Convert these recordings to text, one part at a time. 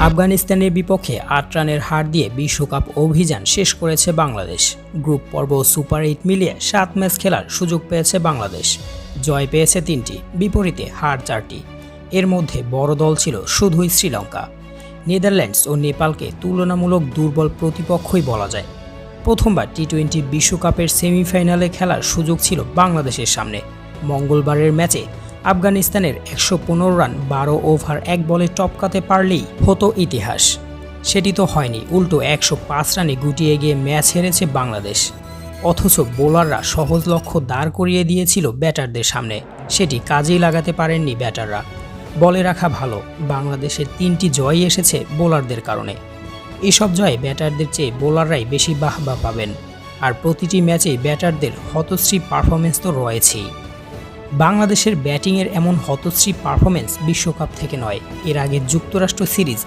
আফগানিস্তানের বিপক্ষে আট রানের হার দিয়ে বিশ্বকাপ অভিযান শেষ করেছে বাংলাদেশ। গ্রুপ পর্ব সুপার এইট মিলিয়ে সাত ম্যাচ খেলার সুযোগ পেয়েছে বাংলাদেশ। জয় পেয়েছে তিনটি, বিপরীতে হার চারটি। এর মধ্যে বড় দল ছিল শুধুই শ্রীলঙ্কা। নেদারল্যান্ডস ও নেপালকে তুলনামূলক দুর্বল প্রতিপক্ষই বলা যায়। প্রথমবার টি টোয়েন্টি বিশ্বকাপের সেমিফাইনালে খেলার সুযোগ ছিল বাংলাদেশের সামনে। মঙ্গলবারের ম্যাচে আফগানিস্তানের একশো পনেরো রান, বারো ওভার, এক বলে টপকাতে পারলেই হতো ইতিহাস। সেটি তো হয়নি, উল্টো একশো পাঁচ রানে গুটিয়ে গিয়ে ম্যাচ হেরেছে বাংলাদেশ। অথচ বোলাররা সহজ লক্ষ্য দাঁড় করিয়ে দিয়েছিল ব্যাটারদের সামনে, সেটি কাজেই লাগাতে পারেননি ব্যাটাররা। বলে রাখা ভালো, বাংলাদেশের তিনটি জয়ই এসেছে বোলারদের কারণে। এসব জয়ে ব্যাটারদের চেয়ে বোলাররাই বেশি বাহবা পাবেন, আর প্রতিটি ম্যাচেই ব্যাটারদের হতশ্রী পারফরমেন্স তো রয়েছেই। বাংলাদেশের ব্যাটিংয়ের এমন হতশ্রী পারফরমেন্স বিশ্বকাপ থেকে নয়। এর আগে যুক্তরাষ্ট্র সিরিজ,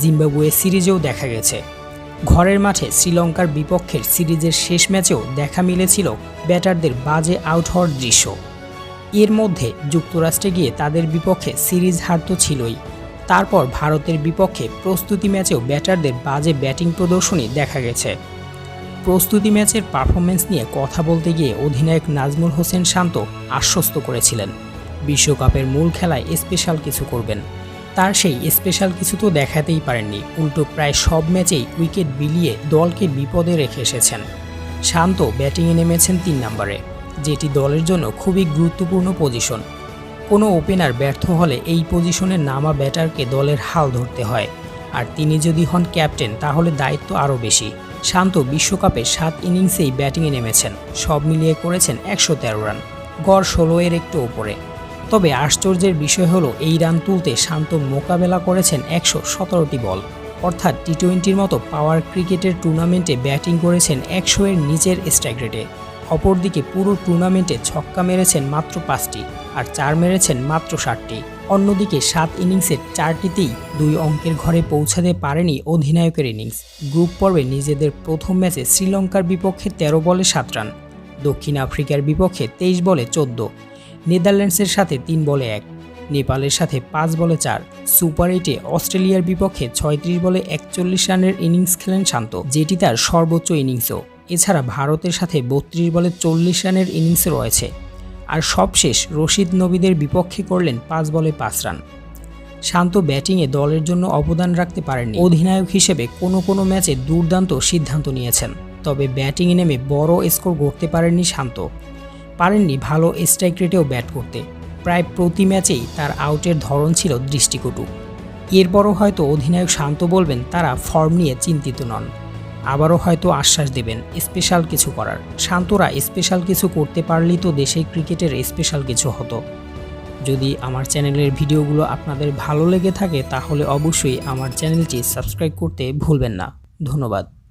জিম্বাবুয়ে সিরিজেও দেখা গেছে। ঘরের মাঠে শ্রীলঙ্কার বিপক্ষের সিরিজের শেষ ম্যাচেও দেখা মিলেছিল ব্যাটারদের বাজে আউট হওয়ার দৃশ্য। এর মধ্যে যুক্তরাষ্ট্রে গিয়ে তাদের বিপক্ষে সিরিজ হার তো ছিলই। তারপর ভারতের বিপক্ষে প্রস্তুতি ম্যাচেও ব্যাটারদের বাজে ব্যাটিং প্রদর্শনী দেখা গেছে। প্রস্তুতি ম্যাচের পারফরমেন্স নিয়ে কথা বলতে গিয়ে অধিনায়ক নাজমুল হোসেন শান্ত আশ্বস্ত করেছিলেন। বিশ্বকাপের মূল খেলায় স্পেশাল কিছু করবেন। তার সেই স্পেশাল কিছু তো দেখাতেই পারেননি। উল্টো প্রায় সব ম্যাচেই উইকেট বিলিয়ে দলকে বিপদে রেখে এসেছেন। শান্ত ব্যাটিংয়ে নেমেছেন তিন নম্বরে, যেটি দলের জন্য খুবই গুরুত্বপূর্ণ পজিশন। কোনো ওপেনার ব্যর্থ হলে এই পজিশনে নামা ব্যাটারকে দলের হাল ধরতে হয়। আর তিনি যদি হন ক্যাপ্টেন, তাহলে দায়িত্ব আরও বেশি। শান্ত বিশ্বকাপে সাত ইনিংসেই ব্যাটিংয়ে নেমেছেন। সব মিলিয়ে করেছেন একশো তেরো রান। গড় ষোলো এর একটু ওপরে। তবে আশ্চর্যের বিষয় হলো, এই রান তুলতে শান্ত মোকাবেলা করেছেন একশো সতেরোটি বল। অর্থাৎ টি টোয়েন্টির মতো পাওয়ার ক্রিকেটের টুর্নামেন্টে ব্যাটিং করেছেন একশো এর নিচের স্ট্রাইক রেটে। অপরদিকে পুরো টুর্নামেন্টে ছক্কা মেরেছেন মাত্র পাঁচটি আর চার মেরেছেন মাত্র ষাটটি। অন্যদিকে সাত ইনিংসের চারটিতেই দুই অঙ্কের ঘরে পৌঁছাতে পারেনি অধিনায়কের ইনিংস। গ্রুপ পর্বে নিজেদের প্রথম ম্যাচে শ্রীলঙ্কার বিপক্ষে তেরো বলে সাত রান, দক্ষিণ আফ্রিকার বিপক্ষে তেইশ বলে চোদ্দ, নেদারল্যান্ডসের সাথে তিন বলে এক, নেপালের সাথে পাঁচ বলে চার, সুপার এইটে অস্ট্রেলিয়ার বিপক্ষে ছয়ত্রিশ বলে একচল্লিশ রানের ইনিংস খেলেন শান্ত, যেটি তার সর্বোচ্চ ইনিংসও। এছাড়া ভারতের সাথে বত্রিশ বলে চল্লিশ রানের ইনিংস রয়েছে। আর সবশেষ রশিদ নবীদের বিপক্ষে করলেন পাঁচ বলে পাঁচ রান। শান্ত ব্যাটিংয়ে দলের জন্য অবদান রাখতে পারেননি। অধিনায়ক হিসেবে কোনো কোনো ম্যাচে দুর্দান্ত সিদ্ধান্ত নিয়েছেন। তবে ব্যাটিংয়ে নেমে বড় স্কোর করতে পারেননি শান্ত। পারেননি ভালো স্ট্রাইক রেটেও ব্যাট করতে। প্রায় প্রতি ম্যাচেই তার আউটের ধরন ছিল দৃষ্টিকটু। এরপরও হয়তো অধিনায়ক শান্ত বলবেন, তারা ফর্ম নিয়ে চিন্তিত নন। আবারও হয়তো আশ্বাস দেবেন, স্পেশাল কিছু করার। শান্তরা, স্পেশাল কিছু করতে পারলেই তো দেশে ক্রিকেটের স্পেশাল কিছু হতো। যদি আমার চ্যানেলের ভিডিওগুলো আপনাদের ভালো লেগে থাকে, তাহলে অবশ্যই আমার চ্যানেলটি সাবস্ক্রাইব করতে ভুলবেন না। ধন্যবাদ।